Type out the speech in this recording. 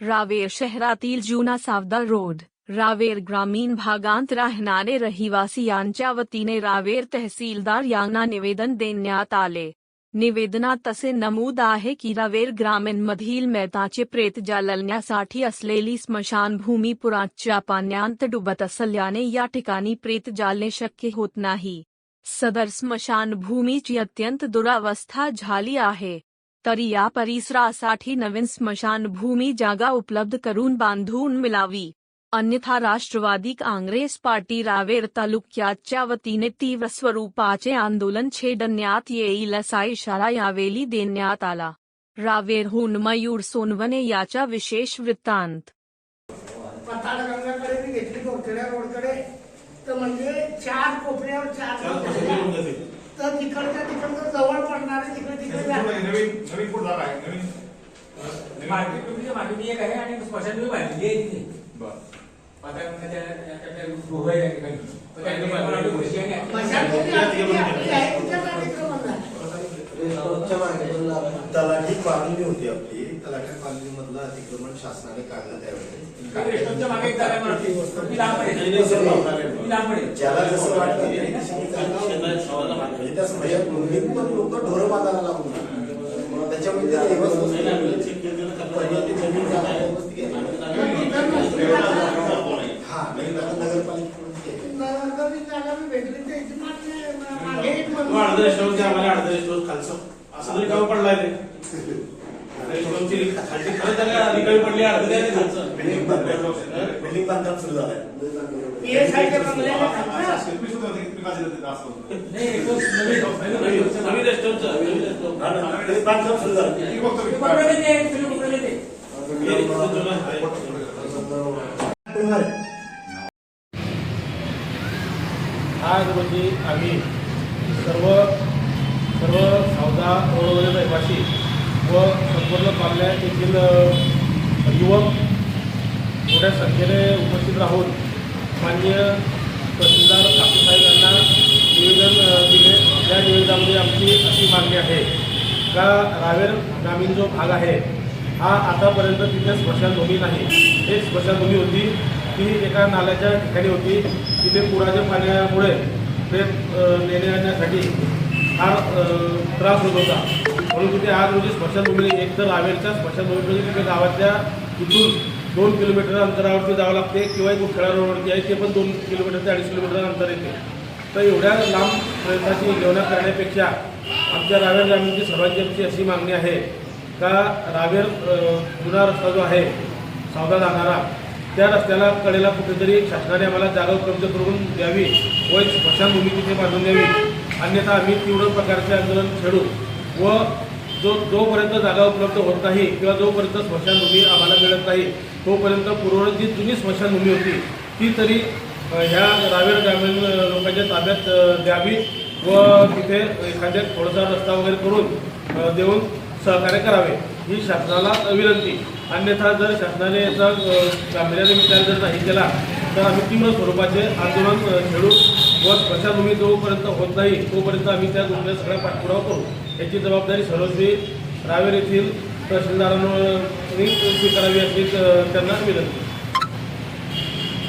रावेर शहरातील जुना सावदा रोड. रावेर ग्रामीण भागांत राहणारे रहिवासी यांच्या वतीने रावेर तहसीलदार यांना निवेदन देण्यात आले. निवेदनात असे नमूद आहे की रावेर ग्रामीण ग्रामीणमधील मैताचे प्रेत जाळण्यासाठी असलेली स्मशानभूमी पुराच्या पाण्यात डुबत असल्याने या ठिकाणी प्रेत जाळणे शक्य होत नाही. सदर स्मशानभूमीची अत्यंत दुरावस्था झाली आहे. तरी या परिसरासाठी नवीन स्मशानभूमी जागा उपलब्ध करून बांधून मिळावी. अन्यथा राष्ट्रवादी काँग्रेस पार्टी रावेर तालुक्याच्या वतीने तीव्र स्वरूपाचे आंदोलन छेडण्यात येईल असा इशारा यावेळी देण्यात आला. रावेरहून मयूर सोनवणे याचा विशेष वृत्तांत. तर म्हणजे चार कोपऱ्यावर चार तर तिकडच्या तिकडचं जवळ पडणार आहे तिकडे तिकडे नवीन. नवीन नवीन मार्केट एक आहे आणि स्मशानभूमी बांधली आहे तिथे. तलाठी कॉलनी होती आपली तलाठी कॉलनी मधलं अतिक्रमण शासनाने काढलं त्यावेळी एक रेस्टॉरंटच्या मागे एक जागा आहे मला वाटतं. ती लांब पडेल. ती लांब पडेल. ज्याला जसं वाटतं म्हणजे त्या स्मशानभूमीत पण लोक ढोरं बांधायला लागून मग त्याच्यामध्ये ते व्यवस्थित पहिली ती जमीन जागा व्यवस्थित घेतली. तिथं नसती जागा. हा नाही आता नगरपालिकेकडून केली. नगरची जागा मी भेटली तर इथे मागे मागे एक तो मंदिर- अर्धा रेस्टॉरंटचे आम्हाला खालचं असं तरी काम पडलाय ते रेस्टॉरंटची खालची खरं त्याला पडली अर्ध खालचं बांधकाम बिल्डिंग बांधकाम सुरू झालंय PSI च्या बंगल्याला टाकलं. शिल्पी सुद्धा होते, किती काळजी देते असं होतं. नाही, एक दोन- नवीन- नवीन- नवीन नवीन- नवीन रेस्टॉरंटचं नवीन रेस्टॉरंट हा ना, ते बांधकाम सुरू झालं किती बघतो ते मी? कोपऱ्यात येते, सगळे कोपऱ्यात येते. हे इथलं जुनं आहे. आज रोजी आम्ही सर्व सर्व सावदा रोडवरील रहिवासी व संपूर्ण पार्ल्या येथील अ, युवक मोठ्या संख्येने उपस्थित राहून माननीय तहसीलदार काकूसाहेब यांना निवेदन दिले. या निवेदनामध्ये आमची अशी मागणी आहे का रावेर ग्रामीण जो भाग आहे हा आतापर्यंत तिथे स्मशानभूमी नाही. एक स्मशानभूमी होती. ती एका नाल्याच्या ठिकाणी होती. तिथे पुराच्या पाण्यामुळे प्रेत अ, नेण्या फार त्रास होत होता. म्हणून तिथे आज रोजी स्मशानभूमी एक तर रावेरच्या स्मशानभूमीमध्ये तिथे गावाच्या इथून दोन किलोमीटर अंतरावरती जावं लागते किंवा एक खेळा रोडवरती आहे ते पण दोन किलोमीटर ते अडीच किलोमीटर अंतर येते. तर एवढ्या लांब प्रयत्नाची योजना करण्यापेक्षा आमच्या रावेर ग्रामीणची सर्वांची आमची अशी मागणी आहे का रावेर जुना रस्ता जो आहे सावधा जाणारा त्या रस्त्याला कडेला कुठेतरी शासनाने आम्हाला जागा उपलब्ध करून द्यावी व एक स्मशानभूमी तिथे बांधून द्यावी. अन्यथा आम्ही तीव्र प्रकारचे आंदोलन छेडू व जो जोपर्यंत जागा उपलब्ध होत नाही किंवा जोपर्यंत स्मशानभूमी आम्हाला मिळत नाही तोपर्यंत पूर्वरत जी जुनी स्मशानभूमी होती. ती तरी ह्या रावेर ग्रामीण लोकांच्या ताब्यात द्यावी व तिथे एखाद्या थोडासा रस्ता वगैरे करून देऊन सहकार्य करावे ही शासनाला विनंती. अन्यथा जर शासनाने याचा गांभीर्याने विचार जर नाही केला तर आम्ही तीव्र स्वरूपाचे आंदोलन खेळू व स्मशानभूमी जोपर्यंत होत नाही तोपर्यंत आम्ही त्या गोष्टीचा सगळा पाठपुरावा करू. याची जबाबदारी सर्वस्वी रावेर येथील तहसीलदारांनी स्वीकारावी अशी अ, त्यांना विनंती.